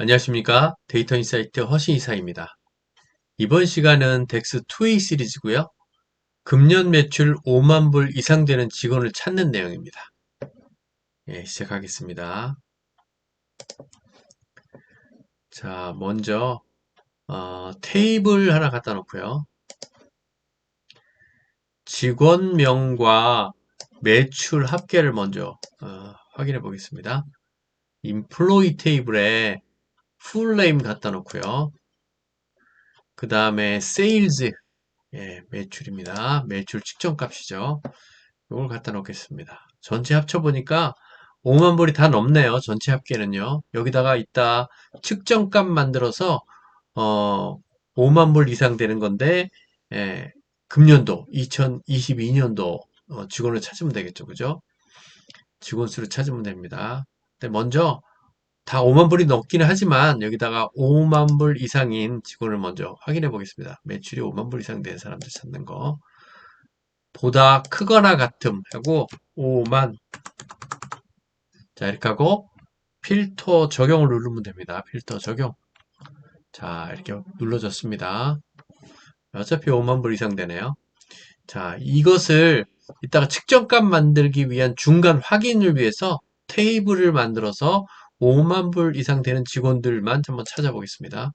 안녕하십니까. 데이터 인사이트 허신 이사입니다. 이번 시간은 덱스 2A 시리즈고요. 금년 매출 5만 불 이상 되는 직원을 찾는 내용입니다. 예, 시작하겠습니다. 자, 먼저 어, 테이블 하나 갖다 놓고요. 직원명과 매출 합계를 먼저 어, 확인해 보겠습니다. 인플로이 테이블에 풀네임 갖다 놓고요. 그 다음에 세일즈 예, 매출입니다. 매출 측정값이죠. 이걸 갖다 놓겠습니다. 전체 합쳐보니까 5만 불이 다 넘네요. 전체 합계는요. 여기다가 이따 측정값 만들어서 어, 5만 불 이상 되는 건데 예, 금년도 2022년도 어, 직원을 찾으면 되겠죠. 그죠? 직원 수를 찾으면 됩니다. 근데 먼저 다 5만 불이 넘기는 하지만 여기다가 5만 불 이상인 직원을 먼저 확인해 보겠습니다. 매출이 5만 불 이상 된 사람들 찾는 거. 보다 크거나 같음 하고 5만 자 이렇게 하고 필터 적용을 누르면 됩니다. 필터 적용 자 이렇게 눌러졌습니다. 어차피 5만 불 이상 되네요. 자 이것을 이따가 측정값 만들기 위한 중간 확인을 위해서 테이블을 만들어서 5만 불 이상 되는 직원들만 한번 찾아보겠습니다.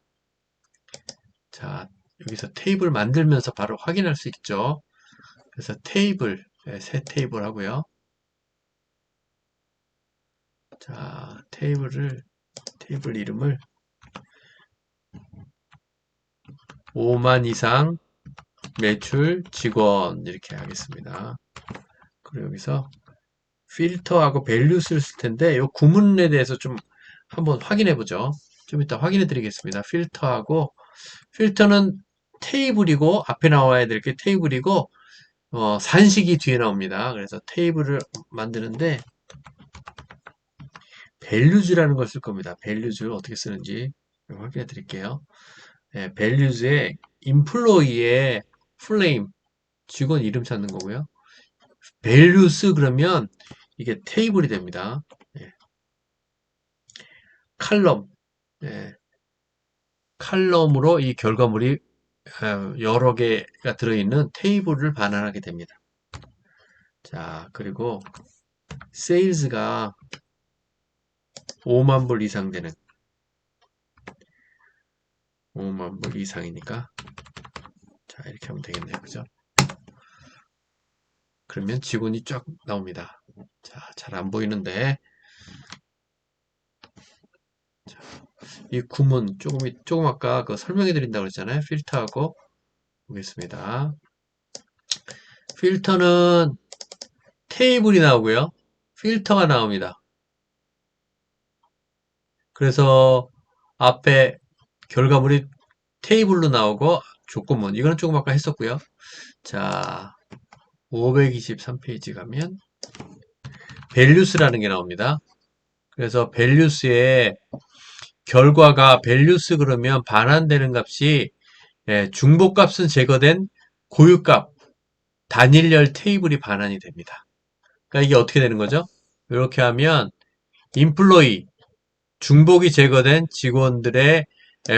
자, 여기서 테이블 만들면서 바로 확인할 수 있죠. 그래서 테이블, 네, 새 테이블 하고요. 자, 테이블을, 테이블 이름을 5만 이상 매출 직원 이렇게 하겠습니다. 그리고 여기서 필터하고 밸류 쓸 텐데 이 구문에 대해서 좀 한번 확인해 보죠. 좀 이따 확인해 드리겠습니다. 필터하고 필터는 테이블이고 앞에 나와야 될 게 테이블이고 어, 산식이 뒤에 나옵니다. 그래서 테이블을 만드는데 밸류즈라는 걸 쓸 겁니다. 밸류즈 어떻게 쓰는지 확인해 드릴게요. 네, 밸류즈에 인플로이의 플레임 직원 이름 찾는 거고요. 밸류스 그러면 이게 테이블이 됩니다. 예. 칼럼 예. 칼럼으로 이 결과물이 어, 여러 개가 들어있는 테이블을 반환하게 됩니다. 자 그리고 세일즈가 5만 불 이상 되는 5만 불 이상이니까 자 이렇게 하면 되겠네요. 그죠? 그러면 직원이 쫙 나옵니다. 자, 잘 안 보이는데. 자, 이 구문 조금, 조금 아까 그 설명해 드린다고 그랬잖아요. 필터하고 보겠습니다. 필터는 테이블이 나오고요. 필터가 나옵니다. 그래서 앞에 결과물이 테이블로 나오고 조건문 이거는 조금 아까 했었고요. 자, 523페이지 가면 밸류스라는 게 나옵니다. 그래서 밸류스에 결과가 밸류스 그러면 반환되는 값이 예, 중복값은 제거된 고유값 단일열 테이블이 반환이 됩니다. 그러니까 이게 어떻게 되는 거죠? 이렇게 하면 인플로이 중복이 제거된 직원들의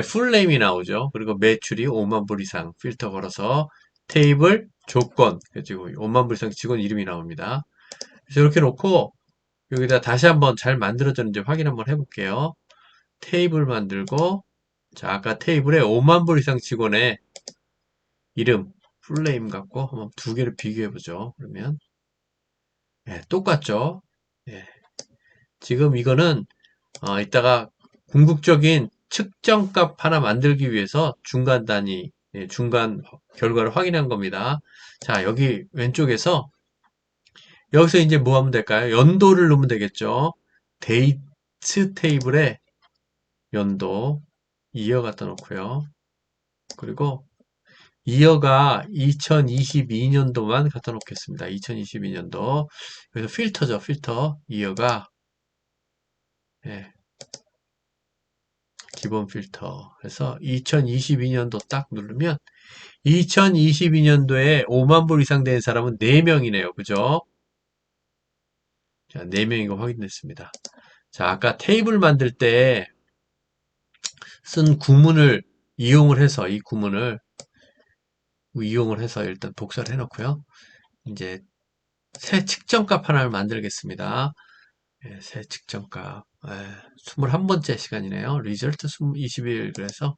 풀네임이 나오죠. 그리고 매출이 5만 불 이상 필터 걸어서 테이블 조건 그리고 5만 불 이상 직원 이름이 나옵니다. 그래서 이렇게 놓고 여기다 다시 한번 잘 만들어졌는지 확인 한번 해볼게요. 테이블 만들고 자 아까 테이블에 5만 불 이상 직원의 이름 풀네임 갖고 한번 두 개를 비교해 보죠. 그러면 네, 똑같죠. 네. 지금 이거는 어, 이따가 궁극적인 측정값 하나 만들기 위해서 중간 단위 예, 중간 결과를 확인한 겁니다. 자, 여기 왼쪽에서 여기서 이제 뭐 하면 될까요? 연도를 넣으면 되겠죠. 데이트 테이블에 연도 2여 갖다 놓고요. 그리고 2여가 2022년도만 갖다 놓겠습니다. 2022년도. 그래서 필터죠. 필터 2여가 예, 기본 필터 해서 2022년도 딱 누르면 2022년도에 5만 불 이상 된 사람은 4명이네요. 그죠? 자, 4명인 거 확인됐습니다. 자, 아까 테이블 만들 때 쓴 구문을 이용을 해서 이 구문을 이용을 해서 일단 복사를 해놓고요. 이제 새 측정값 하나를 만들겠습니다. 예, 새 측정값. 예, 21번째 시간이네요. result 21 그래서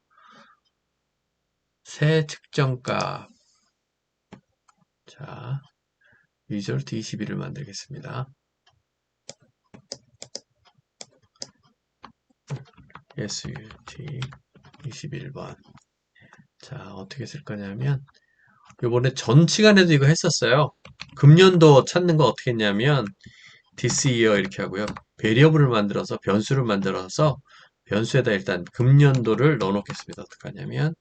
새 측정값. 자, result 21을 만들겠습니다. SUT 21번. 자, 어떻게 쓸 거냐면, 요번에 전 시간에도 이거 했었어요. 금년도 찾는 거 어떻게 했냐면, this year 이렇게 하고요. 베리어블을 만들어서, 변수를 만들어서, 변수에다 일단 금년도를 넣어 놓겠습니다. 어떻게 하냐면,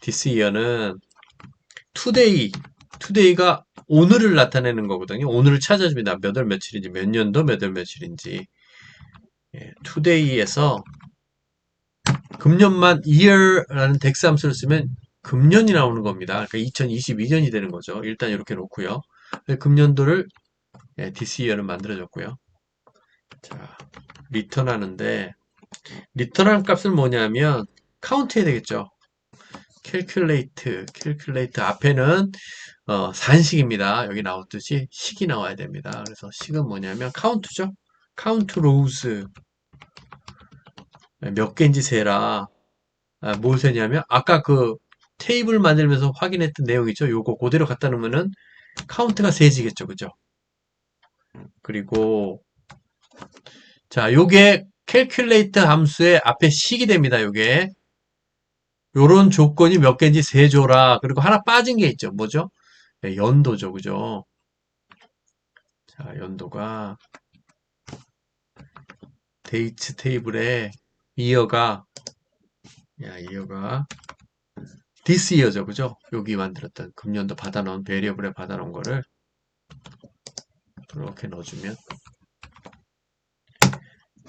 this year는 today, today가 오늘을 나타내는 거거든요. 오늘을 찾아줍니다. 몇 월 며칠인지, 몇 년도 몇 월 며칠인지. 예, today에서 금년만 year라는 덱스 함수를 쓰면 금년이 나오는 겁니다. 그러니까 2022년이 되는 거죠. 일단 이렇게 놓고요. 금년도를 예, this year는 만들어졌고요. 자, 리턴 하는데 리턴하는 값은 뭐냐면 카운트 해야 되겠죠. calculate, calculate 앞에는 어, 산식입니다. 여기 나왔듯이 식이 나와야 됩니다. 그래서 식은 뭐냐면 카운트죠. count rows 몇 개인지 세라. 아, 뭘 세냐면 아까 그 테이블 만들면서 확인했던 내용이죠. 요거 그대로 갖다 놓으면은 카운트가 세지겠죠. 그죠? 그리고 자, 요게 calculate 함수의 앞에 식이 됩니다. 요게 요런 조건이 몇 개인지 세줘라. 그리고 하나 빠진 게 있죠. 뭐죠? 네, 연도죠. 그죠? 자, 연도가 데이트 테이블에 이어가 야 이어가 this year죠 그죠 여기 만들었던 금년도 받아놓은 베리어블에 받아놓은 거를 이렇게 넣어주면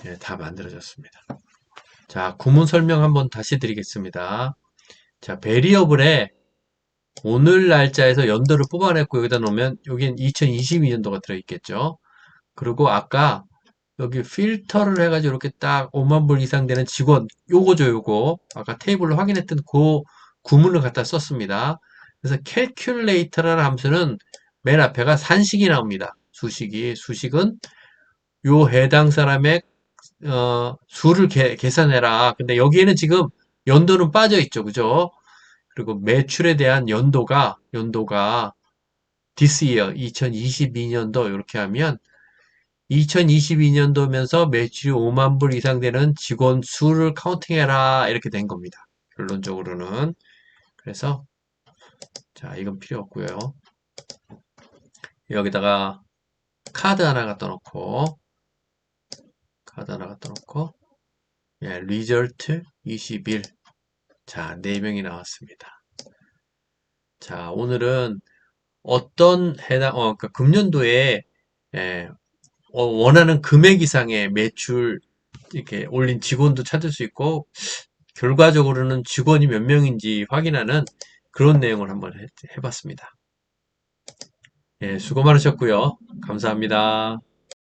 예, 다 만들어졌습니다. 자 구문 설명 한번 다시 드리겠습니다. 자 베리어블에 오늘 날짜에서 연도를 뽑아냈고 여기다 놓으면 여긴 2022년도가 들어있겠죠. 그리고 아까 여기 필터를 해가지고 이렇게 딱 5만 불 이상 되는 직원 요거죠 요거. 아까 테이블로 확인했던 그 구문을 갖다 썼습니다. 그래서 calculator라는 함수는 맨 앞에가 산식이 나옵니다 수식이 수식은 요 해당 사람의 어, 수를 개, 계산해라. 근데 여기에는 지금 연도는 빠져 있죠. 그죠? 그리고 매출에 대한 연도가 연도가 this year 2022년도 이렇게 하면 2022년도면서 매출이 5만 불 이상 되는 직원 수를 카운팅해라. 이렇게 된 겁니다. 결론적으로는. 그래서 자 이건 필요 없고요. 여기다가 카드 하나 갖다 놓고 카드 하나 갖다 놓고 예, 리절트 21 자, 4명이 나왔습니다. 자, 오늘은 어떤 해당, 어, 그러니까 금년도에 예, 어, 원하는 금액 이상의 매출 이렇게 올린 직원도 찾을 수 있고 결과적으로는 직원이 몇 명인지 확인하는 그런 내용을 한번 해, 해봤습니다. 예, 수고 많으셨고요. 감사합니다.